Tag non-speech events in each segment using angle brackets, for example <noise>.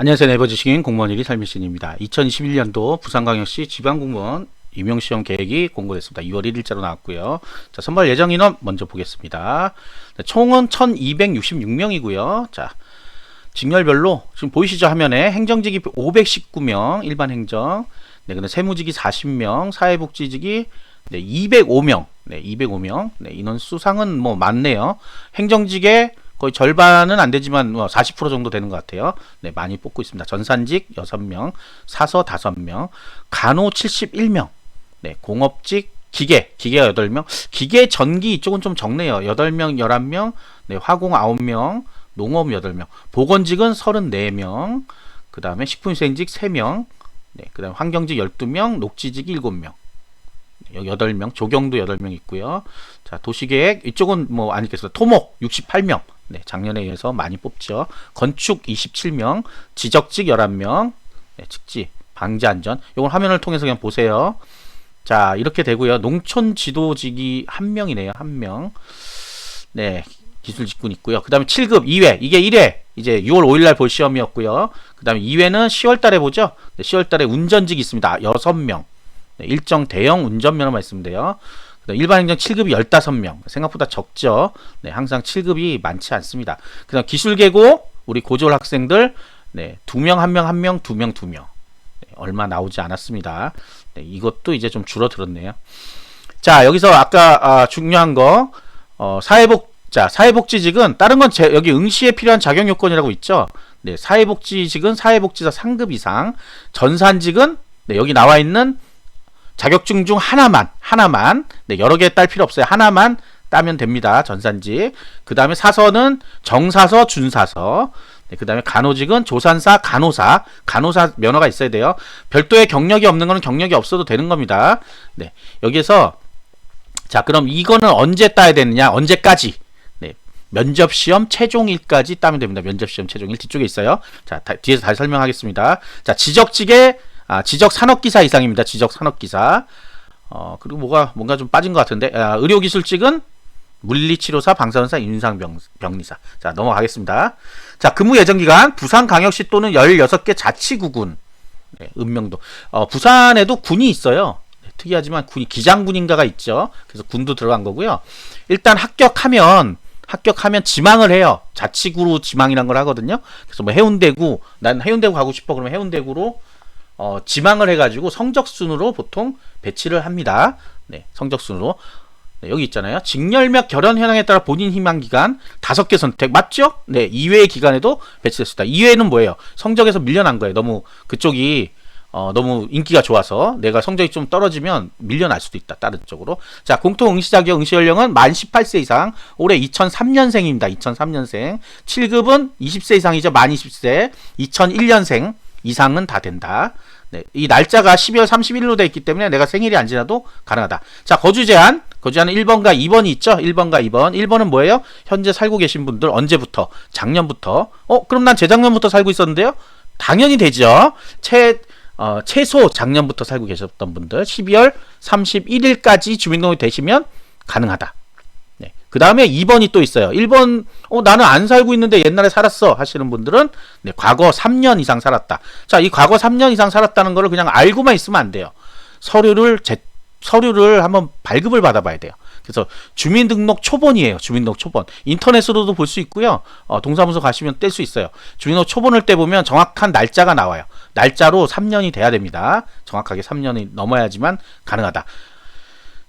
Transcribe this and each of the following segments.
안녕하세요. 네버지식인 공무원 일이 삶일신입니다. 2021년도 부산광역시 지방공무원 임용시험 계획이 공고됐습니다. 2월 1일자로 나왔고요. 자, 선발 예정 인원 먼저 보겠습니다. 네, 총은 1266명이고요. 자, 직렬별로 지금 보이시죠 화면에 행정직이 519명 일반 행정 네, 근데 세무직이 40명, 사회복지직이 네, 205명. 네, 205명. 네, 인원 수상은 뭐 많네요. 행정직에 거의 절반은 안 되지만 뭐40% 정도 되는 것 같아요. 네, 많이 뽑고 있습니다. 전산직 6명, 사서 5명, 간호 71명, 네, 공업직 기계, 기계 8명, 기계 전기 이쪽은 좀 적네요. 8명, 11명, 네, 화공 9명, 농업 8명, 보건직은 34명, 그 다음에 식품위생직 3명, 네, 그 다음에 환경직 12명, 녹지직이 7명, 여기 8명, 조경도 8명 있고요. 자, 도시계획, 이쪽은 뭐 아니겠어요. 토목 68명. 네, 작년에 의해서 많이 뽑죠. 건축 27명, 지적직 11명, 네, 측지, 방지 안전. 이건 화면을 통해서 그냥 보세요. 자, 이렇게 되고요. 농촌 지도직이 한 명이네요. 한 명. 네, 기술 직군 있고요. 그 다음에 7급 2회, 이게 1회, 이제 6월 5일날 볼 시험이었고요. 그 다음에 2회는 10월 달에 보죠. 네, 10월 달에 운전직 있습니다. 6명. 네, 일정 대형 운전면허만 있으면 돼요. 일반 행정 7급이 15명. 생각보다 적죠. 네, 항상 7급이 많지 않습니다. 그다음 기술 계고 우리 고졸 학생들 네, 2명, 1명, 1명, 2명, 2명. 네, 얼마 나오지 않았습니다. 네, 이것도 이제 좀 줄어들었네요. 자, 여기서 아까 아, 중요한 거 어, 사회복 자, 사회복지직은 다른 건 제, 여기 응시에 필요한 자격 요건이라고 있죠. 네, 사회복지직은 사회복지사 상급 이상, 전산직은 네, 여기 나와 있는 자격증 중 하나만 하나만 네, 여러 개 딸 필요 없어요. 하나만 따면 됩니다. 전산직. 그 다음에 사서는 정사서, 준사서. 네, 그 다음에 간호직은 조산사, 간호사, 간호사 면허가 있어야 돼요. 별도의 경력이 없는 거는 경력이 없어도 되는 겁니다. 네, 여기에서 자 그럼 이거는 언제 따야 되느냐? 언제까지? 네, 면접 시험 최종일까지 따면 됩니다. 면접 시험 최종일 뒤쪽에 있어요. 자 다, 뒤에서 다시 설명하겠습니다. 자 지적직의 아, 지적 산업기사 이상입니다. 지적 산업기사. 어, 그리고 뭐가, 뭔가 좀 빠진 것 같은데, 아, 의료기술직은 물리치료사, 방사선사, 임상병리사. 자, 넘어가겠습니다. 자, 근무 예정기간, 부산광역시 또는 16개 자치구군. 네, 읍명도. 어, 부산에도 군이 있어요. 네, 특이하지만 군이 기장군인가가 있죠. 그래서 군도 들어간 거고요. 일단 합격하면, 합격하면 지망을 해요. 자치구로 지망이란 걸 하거든요. 그래서 뭐 해운대구, 난 해운대구 가고 싶어. 그러면 해운대구로 어, 지망을 해가지고 성적순으로 보통 배치를 합니다. 네, 성적순으로. 네, 여기 있잖아요. 직렬몇 결혼 현황에 따라 본인 희망 기간 다섯 개 선택 맞죠? 네, 2회 기간에도 배치됐습니다. 2회는 뭐예요? 성적에서 밀려난 거예요. 너무 그쪽이 어, 너무 인기가 좋아서 내가 성적이 좀 떨어지면 밀려날 수도 있다. 다른 쪽으로. 자, 공통 응시 자격 응시 연령은 만 18세 이상. 올해 2003년생입니다. 2003년생. 7급은 20세 이상이죠. 만 20세. 2001년생. 이상은 다 된다. 네, 이 날짜가 12월 31일로 되어 있기 때문에 내가 생일이 안 지나도 가능하다. 자, 거주 제한. 거주 제한은 1번과 2번이 있죠? 1번과 2번. 1번은 뭐예요? 현재 살고 계신 분들 언제부터? 작년부터. 어, 그럼 난 재작년부터 살고 있었는데요? 당연히 되죠. 최, 어, 최소 작년부터 살고 계셨던 분들 12월 31일까지 주민등록이 되시면 가능하다. 그 다음에 2번이 또 있어요. 1번, 어, 나는 안 살고 있는데 옛날에 살았어. 하시는 분들은, 네, 과거 3년 이상 살았다. 자, 이 과거 3년 이상 살았다는 거를 그냥 알고만 있으면 안 돼요. 서류를, 제, 서류를 한번 발급을 받아봐야 돼요. 그래서 주민등록 초본이에요. 주민등록 초본. 인터넷으로도 볼 수 있고요. 어, 동사무소 가시면 뗄 수 있어요. 주민등록 초본을 떼보면 정확한 날짜가 나와요. 날짜로 3년이 돼야 됩니다. 정확하게 3년이 넘어야지만 가능하다.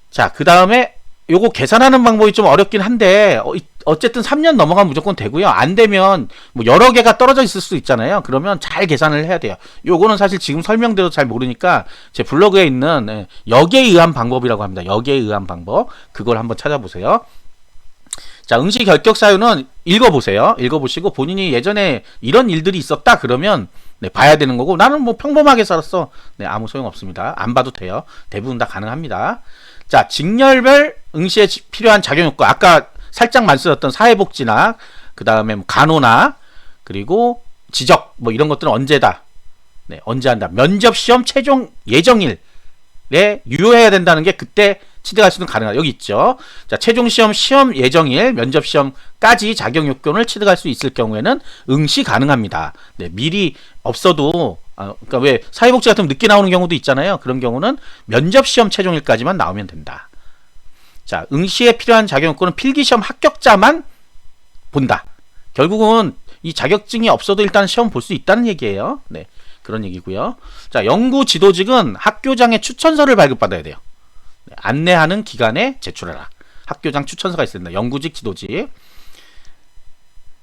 자, 그 다음에 요거 계산하는 방법이 좀 어렵긴 한데 어, 쨌든 3년 넘어가면 무조건 되고요. 안 되면 뭐 여러 개가 떨어져 있을 수 있잖아요. 그러면 잘 계산을 해야 돼요. 요거는 사실 지금 설명대로 잘 모르니까 제 블로그에 있는 예, 역에 의한 방법이라고 합니다. 역에 의한 방법. 그걸 한번 찾아보세요. 자, 응시 결격 사유는 읽어보세요. 읽어보시고 본인이 예전에 이런 일들이 있었다 그러면 네, 봐야 되는 거고 나는 뭐 평범하게 살았어. 네, 아무 소용 없습니다. 안 봐도 돼요. 대부분 다 가능합니다. 자, 직렬별 응시에 필요한 작용 요건. 아까 살짝 말씀드렸던 사회복지나 그 다음에 뭐 간호나 그리고 지적 뭐 이런 것들은 언제다. 네, 언제 한다. 면접 시험 최종 예정일에 유효해야 된다는 게 그때 취득할 수는 가능하다. 여기 있죠. 자, 최종 시험 시험 예정일 면접 시험까지 자격 요건을 취득할 수 있을 경우에는 응시 가능합니다. 네, 미리 없어도 아, 그러니까 왜 사회복지 같은 늦게 나오는 경우도 있잖아요. 그런 경우는 면접 시험 최종일까지만 나오면 된다. 자, 응시에 필요한 자격 요건은 필기 시험 합격자만 본다. 결국은 이 자격증이 없어도 일단 시험 볼 수 있다는 얘기예요. 네. 그런 얘기고요. 자, 연구 지도직은 학교장의 추천서를 발급받아야 돼요. 네, 안내하는 기관에 제출해라. 학교장 추천서가 된다. 연구직 지도직.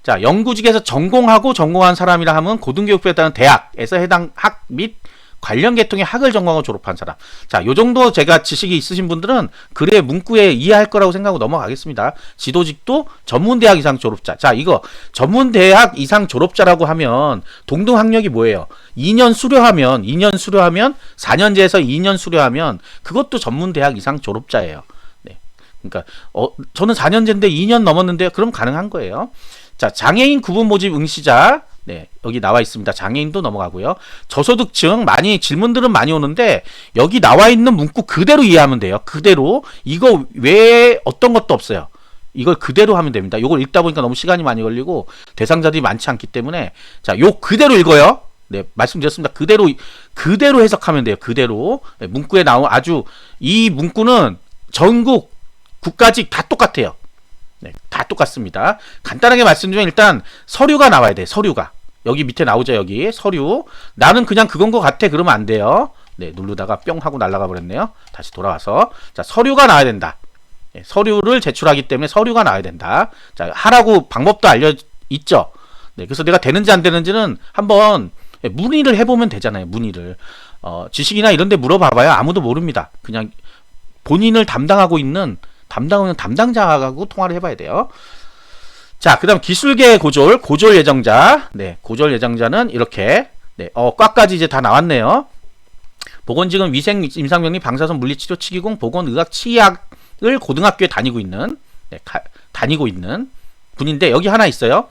자, 연구직에서 전공하고 전공한 사람이라 하면 고등교육부에 따른 대학에서 해당 학 및 관련 계통의 학을 전공하고 졸업한 사람. 자, 요 정도 제가 지식이 있으신 분들은 글의 문구에 이해할 거라고 생각하고 넘어가겠습니다. 지도직도 전문대학 이상 졸업자. 자, 이거 전문대학 이상 졸업자라고 하면 동등 학력이 뭐예요? 2년 수료하면 2년 수료하면 4년제에서 2년 수료하면 그것도 전문대학 이상 졸업자예요. 네. 그러니까 어, 저는 4년제인데 2년 넘었는데 그럼 가능한 거예요. 자, 장애인 구분 모집 응시자. 네, 여기 나와 있습니다. 장애인도 넘어가고요. 저소득층 많이 질문들은 많이 오는데 여기 나와 있는 문구 그대로 이해하면 돼요. 그대로 이거 외에 어떤 것도 없어요. 이걸 그대로 하면 됩니다. 이걸 읽다 보니까 너무 시간이 많이 걸리고 대상자들이 많지 않기 때문에 자, 요 그대로 읽어요. 네, 말씀드렸습니다. 그대로 그대로 해석하면 돼요. 그대로 네, 문구에 나온 아주 이 문구는 전국 국가직 다 똑같아요. 네, 다 똑같습니다. 간단하게 말씀드리면 일단 서류가 나와야 돼. 서류가. 여기 밑에 나오죠, 여기. 서류. 나는 그냥 그건 것 같아. 그러면 안 돼요. 네, 누르다가 뿅 하고 날아가 버렸네요. 다시 돌아와서. 자, 서류가 나와야 된다. 네, 서류를 제출하기 때문에 서류가 나와야 된다. 자, 하라고 방법도 알려 있죠. 네, 그래서 내가 되는지 안 되는지는 한번 네, 문의를 해보면 되잖아요. 문의를. 어, 지식이나 이런 데 물어봐봐야 아무도 모릅니다. 그냥 본인을 담당하고 있는 담당하는 담당자하고 통화를 해봐야 돼요. 자, 그 다음 기술계 고졸, 고졸 예정자. 네, 고졸 예정자는 이렇게, 네, 어, 꽉까지 이제 다 나왔네요. 보건직은 위생, 임상병리, 방사선, 물리치료, 치기공, 보건의학, 치의학을 고등학교에 다니고 있는, 네, 가, 다니고 있는 분인데, 여기 하나 있어요.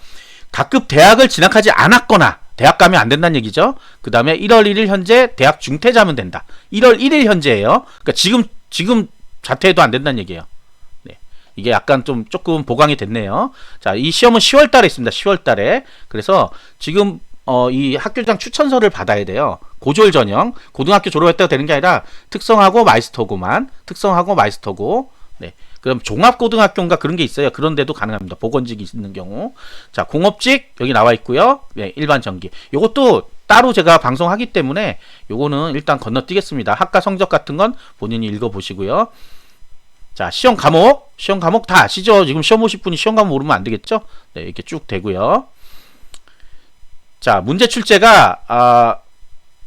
각급 대학을 진학하지 않았거나, 대학 가면 안 된다는 얘기죠. 그 다음에 1월 1일 현재 대학 중퇴자면 된다. 1월 1일 현재예요. 그러니까 지금, 지금 자퇴해도 안 된다는 얘기예요. 이게 약간 좀 조금 보강이 됐네요. 자, 이 시험은 10월 달에 있습니다. 10월 달에. 그래서 지금 어, 이 학교장 추천서를 받아야 돼요. 고졸 전형. 고등학교 졸업했다고 되는 게 아니라 특성하고 마이스터고만. 특성하고 마이스터고. 네. 그럼 종합고등학교인가 그런 게 있어요. 그런데도 가능합니다. 보건직이 있는 경우. 자, 공업직 여기 나와 있고요. 네, 일반 전기. 요것도 따로 제가 방송하기 때문에 요거는 일단 건너뛰겠습니다. 학과 성적 같은 건 본인이 읽어 보시고요. 자, 시험 과목, 시험 과목 다 아시죠? 지금 시험 보실 분이 시험 과목 모르면 안 되겠죠? 네, 이렇게 쭉 되고요. 자, 문제 출제가 아,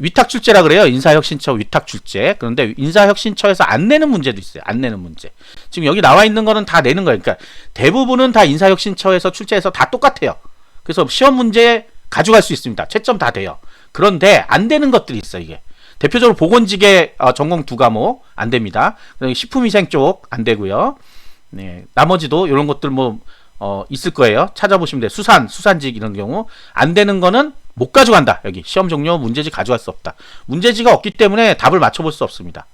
위탁 출제라 그래요. 인사혁신처 위탁 출제. 그런데 인사혁신처에서 안 내는 문제도 있어요. 안 내는 문제. 지금 여기 나와 있는 거는 다 내는 거예요. 그러니까 대부분은 다 인사혁신처에서 출제해서 다 똑같아요. 그래서 시험 문제 가져갈 수 있습니다. 채점 다 돼요. 그런데 안 되는 것들이 있어 이게. 대표적으로 보건직의 어, 전공 두 과목 안 됩니다. 식품위생 쪽 안 되고요. 네, 나머지도 이런 것들 뭐 어, 있을 거예요. 찾아보시면 돼요. 수산, 수산직 이런 경우 안 되는 거는 못 가져간다. 여기 시험 종료 문제지 가져갈 수 없다. 문제지가 없기 때문에 답을 맞춰볼 수 없습니다.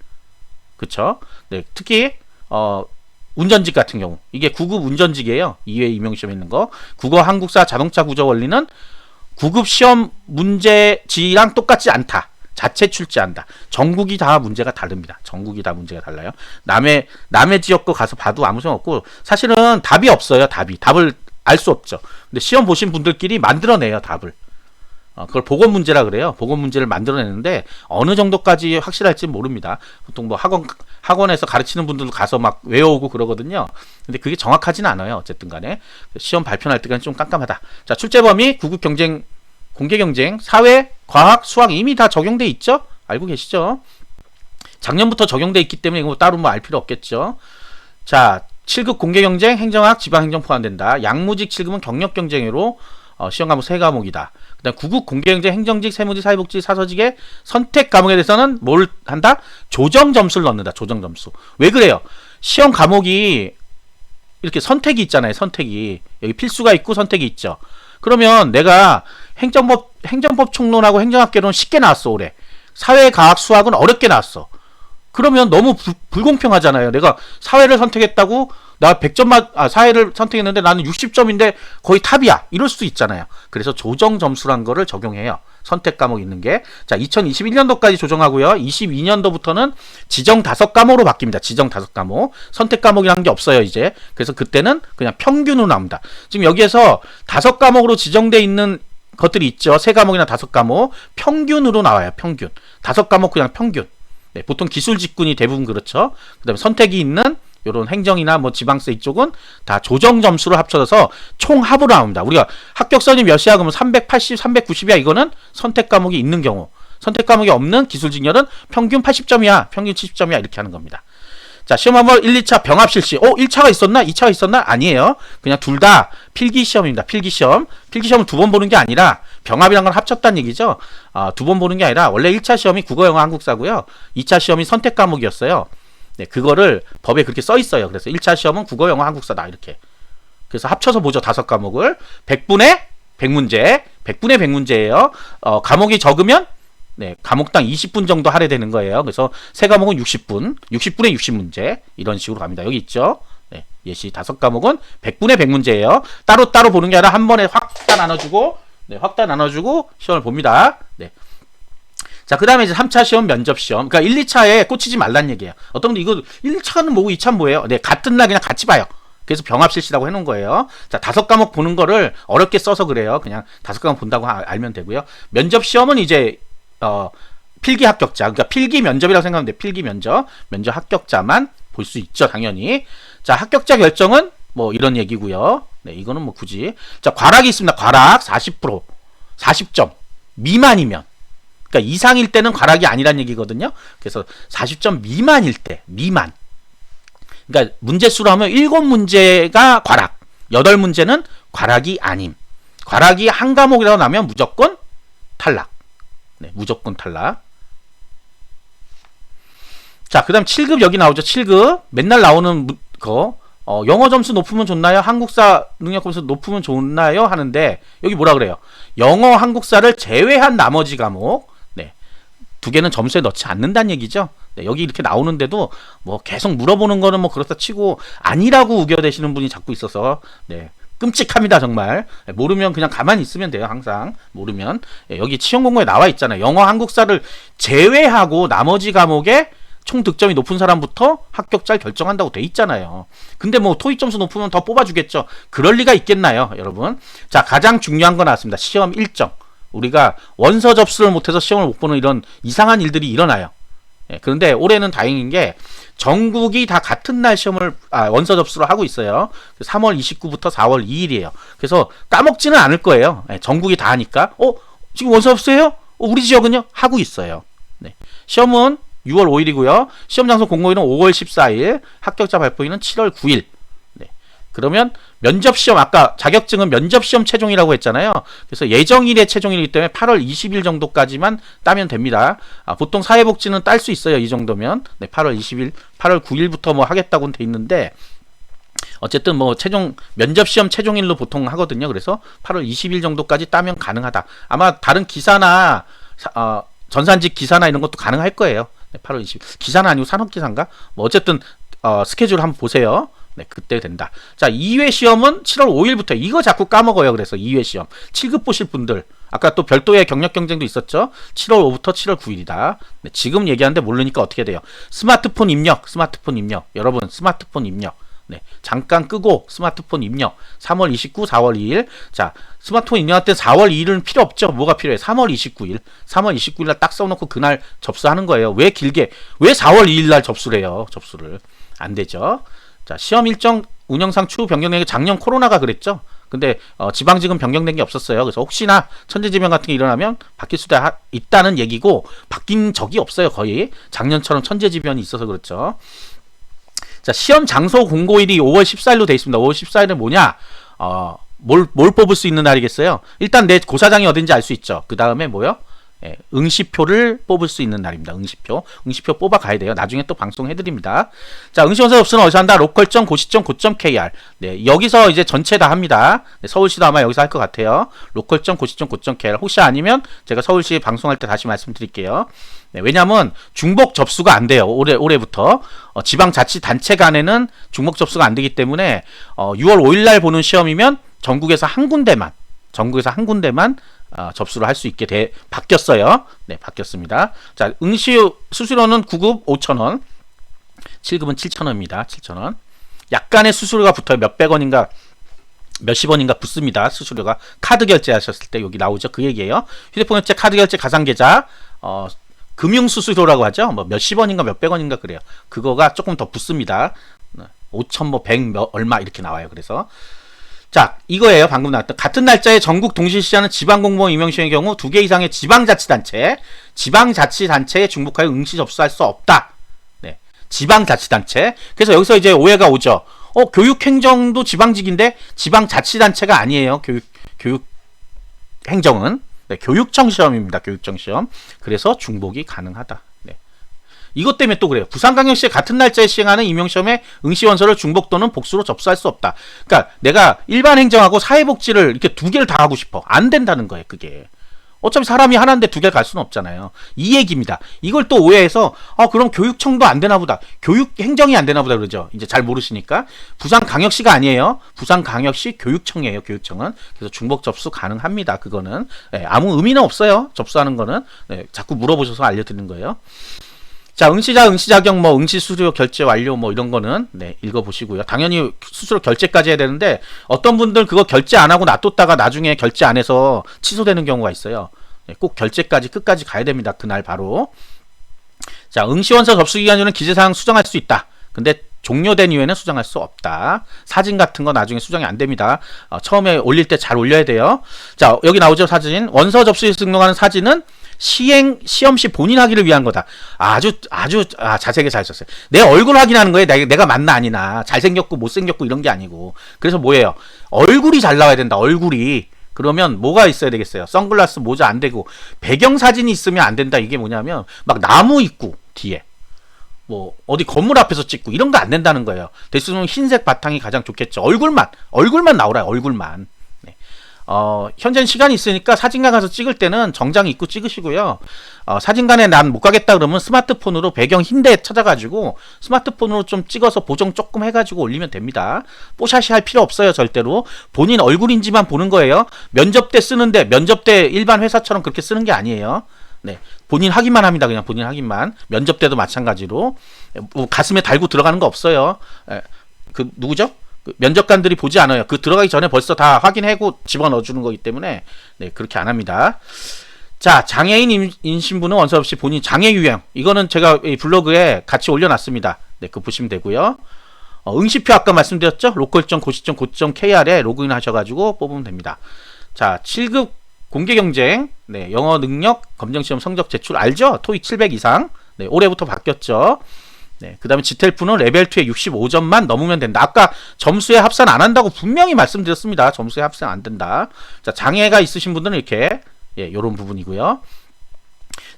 그쵸? 네, 특히 어, 운전직 같은 경우 이게 9급 운전직이에요. 2회 임용시험 있는 거. 국어, 한국사, 자동차 구조 원리는 9급 시험 문제지랑 똑같지 않다. 자체 출제한다. 전국이 다 문제가 다릅니다. 전국이 다 문제가 달라요. 남의 남의 지역 거 가서 봐도 아무 소용 없고 사실은 답이 없어요. 답이 답을 알 수 없죠. 근데 시험 보신 분들끼리 만들어내요 답을. 어, 그걸 보건 문제라 그래요. 보건 문제를 만들어내는데 어느 정도까지 확실할지 모릅니다. 보통 뭐 학원 학원에서 가르치는 분들도 가서 막 외워오고 그러거든요. 근데 그게 정확하지는 않아요. 어쨌든 간에 시험 발표할 때까지 좀 깜깜하다. 자 출제 범위 구급 경쟁 공개 경쟁, 사회, 과학, 수학 이미 다 적용돼 있죠? 알고 계시죠? 작년부터 적용돼 있기 때문에 이거 따로 뭐 알 필요 없겠죠. 자, 7급 공개 경쟁, 행정학, 지방 행정 포함된다. 양무직 7급은 경력 경쟁으로 어, 시험 과목 3과목이다. 그다음 9급 공개 경쟁, 행정직, 세무직, 사회복지, 사서직의 선택 과목에 대해서는 뭘 한다? 조정 점수를 넣는다. 조정 점수. 왜 그래요? 시험 과목이 이렇게 선택이 있잖아요. 선택이. 여기 필수가 있고 선택이 있죠. 그러면 내가 행정법 행정법 총론하고 행정학개론 쉽게 나왔어 올해. 사회 과학 수학은 어렵게 나왔어. 그러면 너무 불, 불공평하잖아요. 내가 사회를 선택했다고 나 100점 맞, 아, 사회를 선택했는데 나는 60점인데 거의 탑이야. 이럴 수도 있잖아요. 그래서 조정 점수란 거를 적용해요. 선택 과목 있는 게. 자, 2021년도까지 조정하고요. 22년도부터는 지정 다섯 과목으로 바뀝니다. 지정 다섯 과목. 선택 과목이라는 게 없어요, 이제. 그래서 그때는 그냥 평균으로 나옵니다. 지금 여기에서 다섯 과목으로 지정돼 있는 것들이 있죠. 세 과목이나 다섯 과목. 평균으로 나와요, 평균. 다섯 과목 그냥 평균. 네, 보통 기술 직군이 대부분 그렇죠. 그다음에 선택이 있는 요런 행정이나 뭐 지방세 이쪽은 다 조정 점수를 합쳐서 총 합으로 나옵니다. 우리가 합격선이 몇이야 그러면 380, 390이야 이거는 선택 과목이 있는 경우. 선택 과목이 없는 기술 직렬은 평균 80점이야. 평균 70점이야. 이렇게 하는 겁니다. 자, 시험 한번 1, 2차 병합 실시. 어, 1차가 있었나? 2차가 있었나? 아니에요. 그냥 둘 다 필기 시험입니다. 필기 시험. 필기 시험을 두 번 보는 게 아니라 병합이란 건 합쳤다는 얘기죠. 아, 두 번 보는 게 아니라 원래 1차 시험이 국어, 영어, 한국사고요. 2차 시험이 선택 과목이었어요. 네, 그거를 법에 그렇게 써 있어요. 그래서 1차 시험은 국어, 영어, 한국사다. 이렇게. 그래서 합쳐서 보죠. 다섯 과목을. 100분의 100문제. 100분의 100문제예요. 어, 과목이 적으면 네, 과목당 20분 정도 할애되는 거예요. 그래서 세 과목은 60분, 60분에 60문제 이런 식으로 갑니다. 여기 있죠. 네, 예시 다섯 과목은 100분에 100문제예요. 따로 따로 보는 게 아니라 한 번에 확 다 나눠주고, 네, 확 다 나눠주고 시험을 봅니다. 네. 자, 그 다음에 이제 3차 시험, 면접 시험. 그러니까 1, 2차에 꽂히지 말란 얘기예요. 어떤 분들 이거 1, 2차는 뭐고 2차는 뭐예요? 네, 같은 날 그냥 같이 봐요. 그래서 병합 실시라고 해놓은 거예요. 자, 다섯 과목 보는 거를 어렵게 써서 그래요. 그냥 다섯 과목 본다고 하- 알면 되고요. 면접 시험은 이제 어, 필기 합격자, 그러니까 필기 면접이라고 생각하면 돼. 필기 면접, 면접 합격자만 볼 수 있죠, 당연히. 자, 합격자 결정은 뭐 이런 얘기고요. 네, 이거는 뭐 굳이. 자, 과락이 있습니다. 과락 40%, 40점 미만이면. 그러니까 이상일 때는 과락이 아니란 얘기거든요. 그래서 40점 미만일 때, 미만. 그러니까 문제 수로 하면 7문제가 과락, 8문제는 과락이 아님. 과락이 한 과목이라고 나면 무조건 탈락. 네, 무조건 탈락. 자, 그 다음 7급 여기 나오죠. 7급. 맨날 나오는 무- 거. 어, 영어 점수 높으면 좋나요? 한국사 능력 점수 높으면 좋나요? 하는데, 여기 뭐라 그래요? 영어, 한국사를 제외한 나머지 과목. 네. 두 개는 점수에 넣지 않는다는 얘기죠. 네, 여기 이렇게 나오는데도 뭐 계속 물어보는 거는 뭐 그렇다 치고 아니라고 우겨대시는 분이 자꾸 있어서 네. 끔찍합니다 정말. 네, 모르면 그냥 가만히 있으면 돼요 항상. 모르면. 예, 여기 치용 공고에 나와 있잖아요. 영어 한국사를 제외하고 나머지 과목에 총 득점이 높은 사람부터 합격자를 결정한다고 돼 있잖아요. 근데 뭐 토익 점수 높으면 더 뽑아주겠죠. 그럴 리가 있겠나요 여러분? 자 가장 중요한 거 나왔습니다. 시험 일정. 우리가 원서 접수를 못해서 시험을 못 보는 이런 이상한 일들이 일어나요 예, 그런데 올해는 다행인 게 전국이 다 같은 날 시험을 아, 원서 접수를 하고 있어요. 3월 29부터 4월 2일이에요. 그래서 까먹지는 않을 거예요. 예, 전국이 다 하니까 어 지금 원서 접수해요? 어, 우리 지역은요 하고 있어요. 네. 시험은 6월 5일이고요. 시험 장소 공고일은 5월 14일, 합격자 발표일은 7월 9일. 네. 그러면 면접 시험 아까 자격증은 면접 시험 최종이라고 했잖아요. 그래서 예정일의 최종이기 때문에 8월 20일 정도까지만 따면 됩니다. 아, 보통 사회복지는 딸 수 있어요. 이 정도면. 네, 8월 20일, 8월 9일부터 뭐 하겠다고는 돼 있는데 어쨌든 뭐 최종 면접 시험 최종일로 보통 하거든요. 그래서 8월 20일 정도까지 따면 가능하다. 아마 다른 기사나 사- 어, 전산직 기사나 이런 것도 가능할 거예요. 네, 8월 20일 기사는 아니고 산업 기사인가? 뭐 어쨌든 어, 스케줄 한번 보세요. 네, 그때 된다. 자, 2회 시험은 7월 5일부터 이거 자꾸 까먹어요. 그래서 2회 시험 7급 보실 분들 아까 또 별도의 경력 경쟁도 있었죠. 7월 5부터 7월 9일이다. 네, 지금 얘기하는데 모르니까 어떻게 돼요? 스마트폰 입력, 스마트폰 입력. 여러분, 스마트폰 입력. 네, 잠깐 끄고 스마트폰 입력. 3월 29, 4월 2일. 자, 스마트폰 입력할 때 4월 2일은 필요 없죠. 뭐가 필요해? 3월 29일. 3월 29일 날 딱 써놓고 그날 접수하는 거예요. 왜 길게? 왜 4월 2일 날 접수를 해요? 접수를. 안 되죠. 자, 시험 일정 운영상 추후 변경된 게 작년 코로나가 그랬죠. 근데 어, 지방직은 변경된 게 없었어요. 그래서 혹시나 천재지변 같은 게 일어나면 바뀔 수도 하- 있다는 얘기고 바뀐 적이 없어요. 거의 작년처럼 천재지변이 있어서 그렇죠. 자, 시험 장소 공고일이 5월 14일로 돼 있습니다. 5월 14일은 뭐냐? 어, 뭘, 뭘 뽑을 수 있는 날이겠어요? 일단 내 고사장이 어딘지 알 수 있죠. 그 다음에 뭐요? 예, 응시표를 뽑을 수 있는 날입니다. 응시표. 응시표 뽑아 가야 돼요. 나중에 또 방송해 드립니다. 자, 응시원서 접수는 어디서 한다? 로컬점 고시점 고점 KR. 네, 여기서 이제 전체 다 합니다. 네, 서울시도 아마 여기서 할 것 같아요. 로컬점 고시점 고점 KR. 혹시 아니면 제가 서울시 방송할 때 다시 말씀드릴게요. 네, 왜냐면 중복 접수가 안 돼요. 올해 올해부터 어, 지방자치단체 간에는 중복 접수가 안 되기 때문에 어, 6월 5일 날 보는 시험이면 전국에서 한 군데만 전국에서 한 군데만 어, 접수를 할 수 있게 돼 바뀌었어요. 네, 바뀌었습니다. 자, 응시 수수료는 9급 5,000원, 7급은 7,000원입니다. 7,000원. 약간의 수수료가 붙어요. 몇백 원인가 몇십 원인가 붙습니다. 수수료가 카드 결제하셨을 때 여기 나오죠. 그 얘기예요. 휴대폰 결제, 카드 결제, 가상 계좌, 어, 금융 수수료라고 하죠. 뭐 몇십 원인가 몇백 원인가 그래요. 그거가 조금 더 붙습니다. 5천 뭐 100 몇 얼마 이렇게 나와요. 그래서 자, 이거예요. 방금 나왔던 같은 날짜에 전국 동시 시하는 지방 공무원 임용 시행의 경우 두 개 이상의 지방자치단체, 지방자치단체에 중복하여 응시 접수할 수 없다. 네. 지방자치단체. 그래서 여기서 이제 오해가 오죠. 어, 교육행정도 지방직인데 지방자치단체가 아니에요. 교육 교육 행정은 네, 교육청 시험입니다. 교육청 시험. 그래서 중복이 가능하다. 네. 이것 때문에 또 그래요. 부산광역시에 같은 날짜에 시행하는 임용시험에 응시원서를 중복 또는 복수로 접수할 수 없다. 그러니까 내가 일반 행정하고 사회복지를 이렇게 두 개를 다 하고 싶어. 안 된다는 거예요. 그게. 어차피 사람이 하나인데 두 개 갈 수는 없잖아요. 이 얘기입니다. 이걸 또 오해해서 아 그럼 교육청도 안 되나 보다. 교육 행정이 안 되나 보다 그러죠. 이제 잘 모르시니까 부산광역시가 아니에요. 부산광역시 교육청이에요. 교육청은 그래서 중복 접수 가능합니다. 그거는 네, 아무 의미는 없어요. 접수하는 거는 네, 자꾸 물어보셔서 알려드리는 거예요. 자, 응시자, 응시자격, 뭐, 응시 수수료 결제 완료, 뭐, 이런 거는, 네, 읽어보시고요. 당연히 수수료 결제까지 해야 되는데, 어떤 분들 그거 결제 안 하고 놔뒀다가 나중에 결제 안 해서 취소되는 경우가 있어요. 네, 꼭 결제까지 끝까지 가야 됩니다. 그날 바로. 자, 응시원서 접수 기간 중에는 기재사항 수정할 수 있다. 근데 종료된 이후에는 수정할 수 없다. 사진 같은 거 나중에 수정이 안 됩니다. 어, 처음에 올릴 때 잘 올려야 돼요. 자, 여기 나오죠, 사진. 원서 접수에서 등록하는 사진은 시행 시험 시 본인 확인을 위한 거다. 아주 아주 아, 자세하게 잘 썼어요. 내 얼굴 확인하는 거예요. 내가, 내가 맞나 아니나 잘생겼고 못생겼고 이런 게 아니고. 그래서 뭐예요? 얼굴이 잘 나와야 된다. 얼굴이. 그러면 뭐가 있어야 되겠어요? 선글라스 모자 안 되고 배경 사진이 있으면 안 된다. 이게 뭐냐면 막 나무 있고 뒤에 뭐 어디 건물 앞에서 찍고 이런 거 안 된다는 거예요. 대신에 흰색 바탕이 가장 좋겠죠. 얼굴만 얼굴만 나오라 얼굴만. 어, 현재는 시간이 있으니까 사진관 가서 찍을 때는 정장 입고 찍으시고요. 어, 사진관에 난 못 가겠다 그러면 스마트폰으로 배경 흰데 찾아가지고 스마트폰으로 좀 찍어서 보정 조금 해가지고 올리면 됩니다. 뽀샤시 할 필요 없어요, 절대로. 본인 얼굴인지만 보는 거예요. 면접 때 쓰는데 면접 때 일반 회사처럼 그렇게 쓰는 게 아니에요. 네. 본인 확인만 합니다. 그냥 본인 확인만. 면접 때도 마찬가지로. 뭐 가슴에 달고 들어가는 거 없어요. 에, 그, 누구죠? 그 면접관들이 보지 않아요. 그 들어가기 전에 벌써 다 확인하고 집어넣어 주는 거기 때문에 네, 그렇게 안 합니다. 자, 장애인 인신분은 원서 없이 본인 장애 유형. 이거는 제가 이 블로그에 같이 올려놨습니다. 네, 그 보시면 되고요. 어, 응시표 아까 말씀드렸죠? 로컬점, 고시점, 고점 KR에 로그인 하셔가지고 뽑으면 됩니다. 자, 7급 공개 경쟁, 네, 영어 능력, 검정시험 성적 제출 알죠? 토익 700 이상. 네, 올해부터 바뀌었죠. 네, 그 다음에 지텔프는 레벨 2에 65점만 넘으면 된다. 아까 점수에 합산 안 한다고 분명히 말씀드렸습니다. 점수에 합산 안 된다. 자, 장애가 있으신 분들은 이렇게, 예, 요런 부분이고요.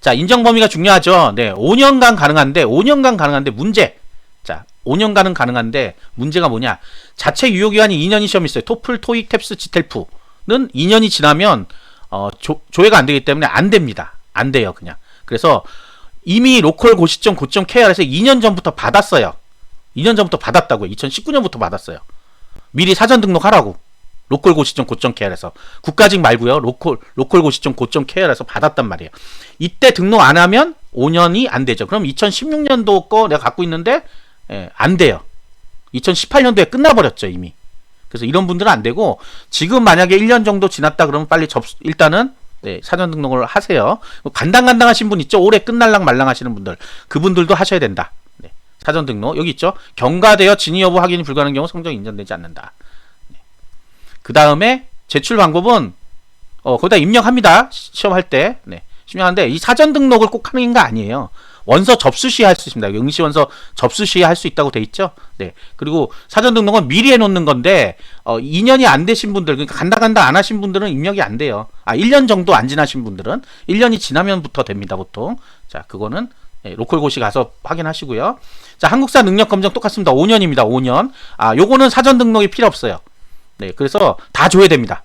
자, 인정 범위가 중요하죠. 네, 5년간 가능한데, 5년간 가능한데, 문제. 자, 5년간은 가능한데, 문제가 뭐냐. 자체 유효기간이 2년이 시험이 있어요. 토플, 토익, 탭스, 지텔프는 2년이 지나면, 어, 조, 조회가 안 되기 때문에 안 됩니다. 안 돼요, 그냥. 그래서, 이미 로컬 고시점 고점 KR에서 2년 전부터 받았어요. 2년 전부터 받았다고요. 2019년부터 받았어요. 미리 사전 등록하라고. 로컬 고시점 고점 KR에서 국가직 말고요. 로컬 로컬 고시점 고점 KR에서 받았단 말이에요. 이때 등록 안 하면 5년이 안 되죠. 그럼 2016년도 거 내가 갖고 있는데 예, 안 돼요. 2018년도에 끝나버렸죠 이미. 그래서 이런 분들은 안 되고 지금 만약에 1년 정도 지났다 그러면 빨리 접수 일단은 네, 사전 등록을 하세요. 간당간당하신 분 있죠? 올해 끝날랑 말랑 하시는 분들. 그분들도 하셔야 된다. 네, 사전 등록. 여기 있죠? 경과되어 진위 여부 확인이 불가능한 경우 성적 인정되지 않는다. 네. 그 다음에 제출 방법은, 어, 거기다 입력합니다. 시험할 때. 네. 심명한데 이 사전 등록을 꼭 하는 게 아니에요. 원서 접수 시에 할 수 있습니다. 응시 원서 접수 시에 할 수 있다고 돼 있죠. 네. 그리고 사전 등록은 미리 해 놓는 건데 어 2년이 안 되신 분들 그러니까 간다 간다 안 하신 분들은 입력이 안 돼요. 아 1년 정도 안 지나신 분들은 1년이 지나면부터 됩니다, 보통. 자, 그거는 예, 로컬 고시 가서 확인하시고요. 자, 한국사 능력 검정 똑같습니다. 5년입니다. 5년. 아, 요거는 사전 등록이 필요 없어요. 네, 그래서 다 줘야 됩니다.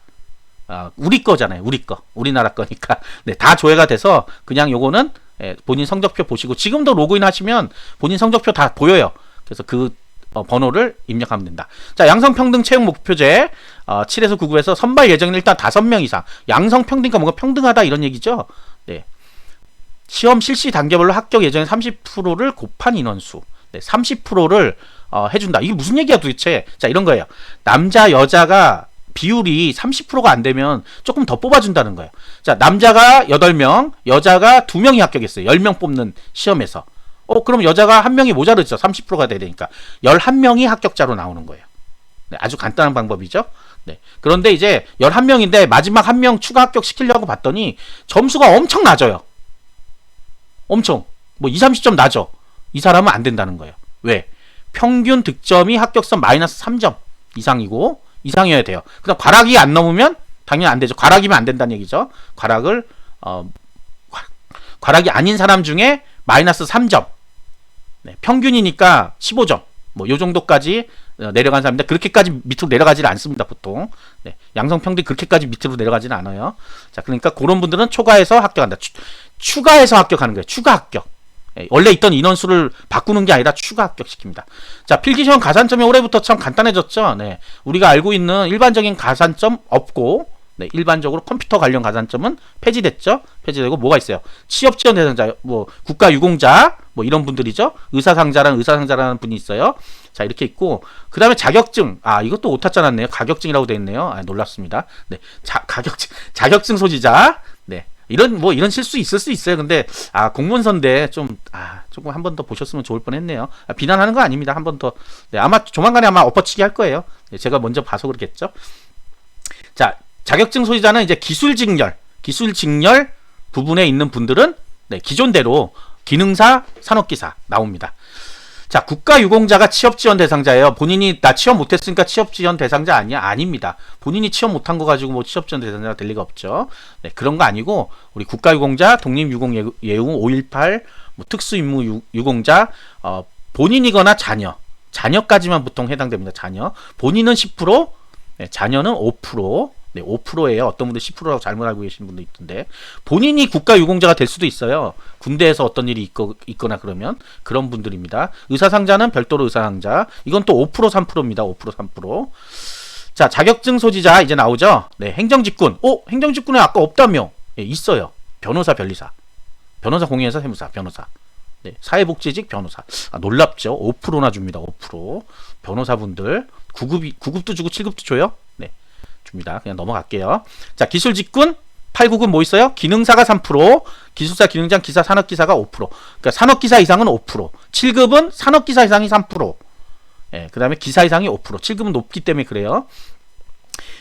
아, 우리 거잖아요. 우리 거. 우리나라 거니까. <laughs> 네, 다 조회가 돼서 그냥 요거는 예, 본인 성적표 보시고 지금도 로그인 하시면 본인 성적표 다 보여요. 그래서 그 어, 번호를 입력하면 된다. 자, 양성평등 채용 목표제 어, 7에서 9급에서 선발 예정인 일단 5명 이상. 양성평등과 뭔가 평등하다 이런 얘기죠. 네. 시험 실시 단계별로 합격 예정인 30%를 곱한 인원수. 네, 30%를 어, 해준다. 이게 무슨 얘기야 도대체? 자, 이런 거예요. 남자, 여자가 비율이 30%가 안 되면 조금 더 뽑아준다는 거예요. 자, 남자가 8명, 여자가 2명이 합격했어요. 10명 뽑는 시험에서. 어, 그럼 여자가 한 명이 모자르죠. 30%가 돼야 되니까. 11명이 합격자로 나오는 거예요. 네, 아주 간단한 방법이죠. 네. 그런데 이제 11명인데 마지막 한 명 추가 합격 시키려고 봤더니 점수가 엄청 낮아요. 엄청. 뭐 2, 30점 낮아. 이 사람은 안 된다는 거예요. 왜? 평균 득점이 합격선 마이너스 3점 이상이고 이상이어야 돼요. 그다음 과락이 안 넘으면 당연히 안 되죠. 과락이면 안 된다는 얘기죠. 과락을 어 과락이 아닌 사람 중에 마이너스 3점. 네, 평균이니까 15점. 뭐 요 정도까지 어, 내려간 사람인데 그렇게까지 밑으로 내려가지는 않습니다 보통 네, 양성평등 그렇게까지 밑으로 내려가지는 않아요 자 그러니까 그런 분들은 초과해서 합격한다 추, 추가해서 합격하는 거예요 추가 합격 예, 원래 있던 인원수를 바꾸는 게 아니라 추가 합격시킵니다. 자, 필기시험 가산점이 올해부터 참 간단해졌죠. 네. 우리가 알고 있는 일반적인 가산점 없고, 네, 일반적으로 컴퓨터 관련 가산점은 폐지됐죠. 폐지되고 뭐가 있어요? 취업 지원 대상자, 뭐 국가 유공자, 뭐 이런 분들이죠. 의사 상자라는 의사 상자라는 분이 있어요. 자, 이렇게 있고 그다음에 자격증. 아, 이것도 오타자 났네요. 가격증이라고 돼 있네요. 아, 놀랍습니다. 네. 자, 가격증 <laughs> 자격증 소지자. 네. 이런 뭐 이런 실수 있을 수 있어요. 근데 아 공무원선데 좀 아 조금 한 번 더 보셨으면 좋을 뻔했네요. 아, 비난하는 거 아닙니다. 한 번 더. 네, 아마 조만간에 아마 엎어치기 할 거예요. 네, 제가 먼저 봐서 그렇겠죠. 자 자격증 소유자는 이제 기술 직렬, 기술 직렬 부분에 있는 분들은 네, 기존대로 기능사, 산업기사 나옵니다. 자, 국가 유공자가 취업 지원 대상자예요. 본인이 나 취업 못했으니까 취업 지원 대상자 아니야? 아닙니다. 본인이 취업 못한 거 가지고 뭐 취업 지원 대상자가 될 리가 없죠. 네, 그런 거 아니고 우리 국가 유공자, 독립 유공 예우 518, 뭐 특수 임무 유공자, 어, 본인이거나 자녀, 자녀까지만 보통 해당됩니다. 자녀. 본인은 10%, 네, 자녀는 5%. 네, 5%예요. 어떤 분들 10%라고 잘못 알고 계신 분도 있던데 본인이 국가 유공자가 될 수도 있어요. 군대에서 어떤 일이 있거, 있거나 그러면 그런 분들입니다. 의사 상자는 별도로 의사 상자. 이건 또 5% 3%입니다. 5% 3%. 자, 자격증 소지자 이제 나오죠. 네, 행정직군. 오, 행정직군에 아까 없다며? 예, 있어요. 변호사, 변리사. 변호사 공인회사 세무사, 변호사. 네, 사회복지직 변호사. 아, 놀랍죠? 5%나 줍니다. 5%. 변호사분들 9급이 9급도 주고 7급도 줘요. 네. 줍니다. 그냥 넘어갈게요. 자, 기술 직군 8, 9급 뭐 있어요? 기능사가 3%, 기술사, 기능장, 기사, 산업기사가 5%. 그러니까 산업기사 이상은 5%. 7급은 산업기사 이상이 3%. 예, 그 다음에 기사 이상이 5%. 7급은 높기 때문에 그래요.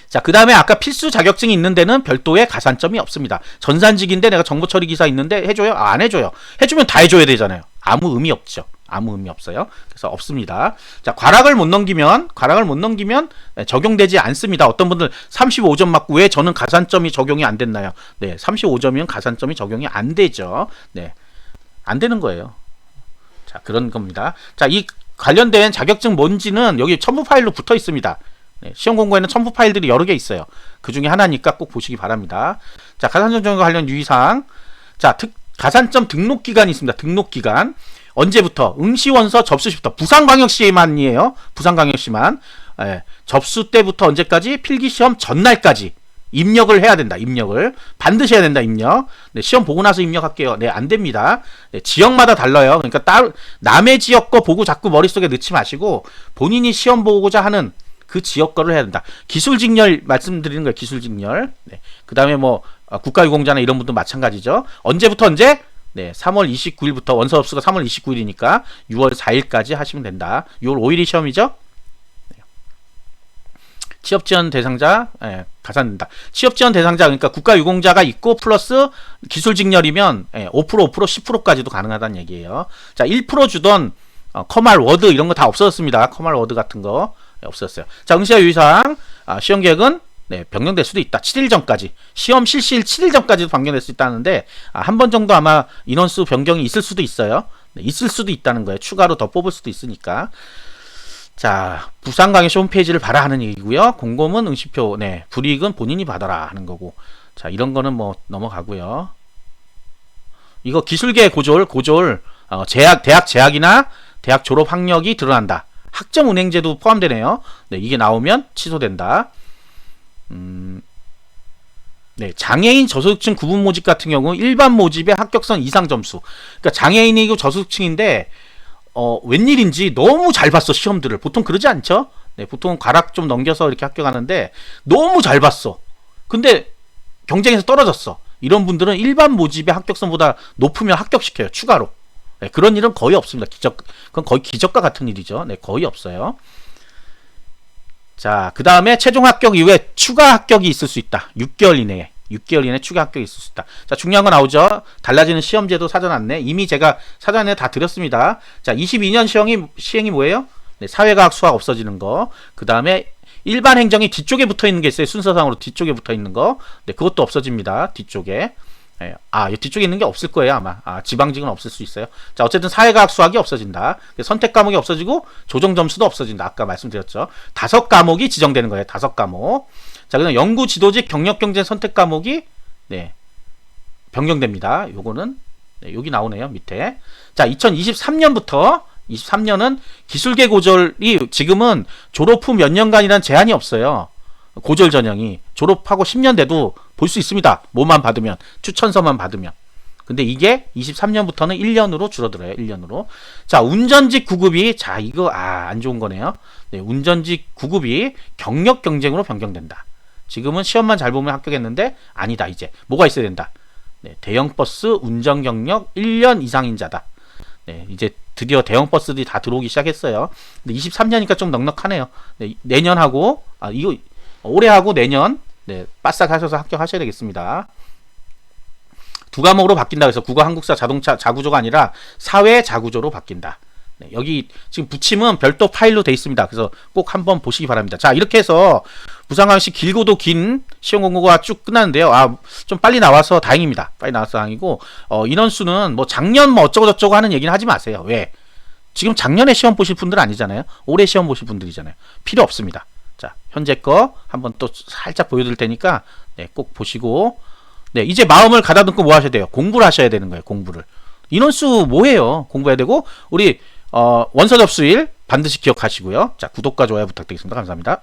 자, 그 다음에 아까 필수 자격증이 있는 데는 별도의 가산점이 없습니다. 전산직인데 내가 정보 처리 기사 있는데 해줘요? 아, 안 해줘요. 해주면 다 해줘야 되잖아요. 아무 의미 없죠. 아무 의미 없어요. 그래서 없습니다. 자, 과락을 못 넘기면 과락을 못 넘기면 네, 적용되지 않습니다. 어떤 분들 35점 맞고 왜 저는 가산점이 적용이 안 됐나요? 네, 35점이면 가산점이 적용이 안 되죠. 네. 안 되는 거예요. 자, 그런 겁니다. 자, 이 관련된 자격증 뭔지는 여기 첨부 파일로 붙어 있습니다. 네, 시험 공고에는 첨부 파일들이 여러 개 있어요. 그 중에 하나니까 꼭 보시기 바랍니다. 자, 가산점 적용과 관련 유의사항. 자, 특, 가산점 등록 기간이 있습니다. 등록 기간. 언제부터? 응시원서 접수 시부터. 부산광역시만이에요. 부산광역시만. 예, 접수 때부터 언제까지? 필기 시험 전날까지. 입력을 해야 된다. 입력을 반드시 해야 된다. 입력. 네, 시험 보고 나서 입력할게요. 네, 안 됩니다. 네, 지역마다 달라요. 그러니까 따 남의 지역 거 보고 자꾸 머릿속에 넣지 마시고 본인이 시험 보고자 하는 그 지역 거를 해야 된다. 기술 직렬 말씀드리는 거예요. 기술 직렬. 네. 그다음에 뭐 어, 국가유공자나 이런 분도 마찬가지죠. 언제부터 언제? 네, 3월 29일부터 원서 접수가 3월 29일이니까 6월 4일까지 하시면 된다. 6월 5일이 시험이죠? 네. 취업 지원 대상자 예, 가산된다. 취업 지원 대상자 그러니까 국가 유공자가 있고 플러스 기술 직렬이면 예, 5% 5% 10%까지도 가능하다는 얘기예요. 자, 1% 주던 어, 커말 워드 이런 거 다 없어졌습니다. 커말 워드 같은 거 예, 없어졌어요. 자, 응시와 유의사항 아, 시험 계획은 네, 변경될 수도 있다. 7일 전까지. 시험 실시일 7일 전까지도 변경될 수 있다는데 아, 한 번 정도 아마 인원수 변경이 있을 수도 있어요. 네, 있을 수도 있다는 거예요. 추가로 더 뽑을 수도 있으니까. 자, 부산강의시 홈페이지를 봐라 하는 얘기고요. 공고문 응시표, 네, 불이익은 본인이 받아라 하는 거고. 자, 이런 거는 뭐 넘어가고요. 이거 기술계 고졸, 고졸, 어, 재학, 대학 재학이나 대학 졸업 학력이 드러난다. 학점 운행제도 포함되네요. 네, 이게 나오면 취소된다. 음, 네, 장애인 저소득층 구분 모집 같은 경우 일반 모집의 합격선 이상 점수. 그러니까 장애인이고 저소득층인데 어, 웬일인지 너무 잘 봤어, 시험들을. 보통 그러지 않죠? 네, 보통 가락 좀 넘겨서 이렇게 합격하는데 너무 잘 봤어. 근데 경쟁에서 떨어졌어. 이런 분들은 일반 모집의 합격선보다 높으면 합격시켜요, 추가로. 네, 그런 일은 거의 없습니다. 기적, 그건 거의 기적과 같은 일이죠. 네, 거의 없어요. 자, 그 다음에 최종 합격 이후에 추가 합격이 있을 수 있다. 6개월 이내에. 6개월 이내 추가 합격이 있을 수 있다. 자, 중요한 거 나오죠. 달라지는 시험제도 사전 안내. 이미 제가 사전 안내 다 드렸습니다. 자, 22년 시행이, 시행이 뭐예요? 네, 사회과학 수학 없어지는 거. 그 다음에 일반 행정이 뒤쪽에 붙어 있는 게 있어요. 순서상으로 뒤쪽에 붙어 있는 거. 네, 그것도 없어집니다. 뒤쪽에. 예, 아, 이 뒤쪽에 있는 게 없을 거예요, 아마. 아, 지방직은 없을 수 있어요. 자, 어쨌든 사회과학 수학이 없어진다. 선택 과목이 없어지고 조정 점수도 없어진다. 아까 말씀드렸죠. 다섯 과목이 지정되는 거예요. 다섯 과목. 자, 그다음 연구 지도직 경력 경쟁 선택 과목이 네. 변경됩니다. 요거는 네, 여기 나오네요. 밑에. 자, 2023년부터 23년은 기술계 고졸이 지금은 졸업 후 몇 년간이란 제한이 없어요. 고졸 전형이 졸업하고 10년 돼도 볼 수 있습니다. 뭐만 받으면 추천서만 받으면. 근데 이게 23년부터는 1년으로 줄어들어요. 1년으로. 자, 운전직 9급이 자, 이거 아, 안 좋은 거네요. 네, 운전직 9급이 경력 경쟁으로 변경된다. 지금은 시험만 잘 보면 합격했는데 아니다. 이제 뭐가 있어야 된다. 네, 대형 버스 운전 경력 1년 이상인 자다. 네, 이제 드디어 대형 버스들이 다 들어오기 시작했어요. 근데 23년이니까 좀 넉넉하네요. 네, 내년하고 아 이거 올해하고 내년 네, 바싹 하셔서 합격하셔야 되겠습니다. 두 과목으로 바뀐다 그래서 국어 한국사 자동차 자구조가 아니라 사회 자구조로 바뀐다. 네, 여기 지금 붙임은 별도 파일로 돼 있습니다. 그래서 꼭 한번 보시기 바랍니다. 자, 이렇게 해서 부산광시 길고도 긴 시험 공고가 쭉 끝났는데요. 아, 좀 빨리 나와서 다행입니다. 빨리 나와서 다행이고, 어, 인원수는 뭐 작년 뭐 어쩌고 저쩌고 하는 얘기는 하지 마세요. 왜? 지금 작년에 시험 보실 분들 아니잖아요. 올해 시험 보실 분들이잖아요. 필요 없습니다. 자, 현재 거 한번 또 살짝 보여드릴 테니까, 네, 꼭 보시고, 네, 이제 마음을 가다듬고 뭐 하셔야 돼요? 공부를 하셔야 되는 거예요, 공부를. 인원수 뭐해요? 공부해야 되고, 우리, 어, 원서 접수일 반드시 기억하시고요. 자, 구독과 좋아요 부탁드리겠습니다. 감사합니다.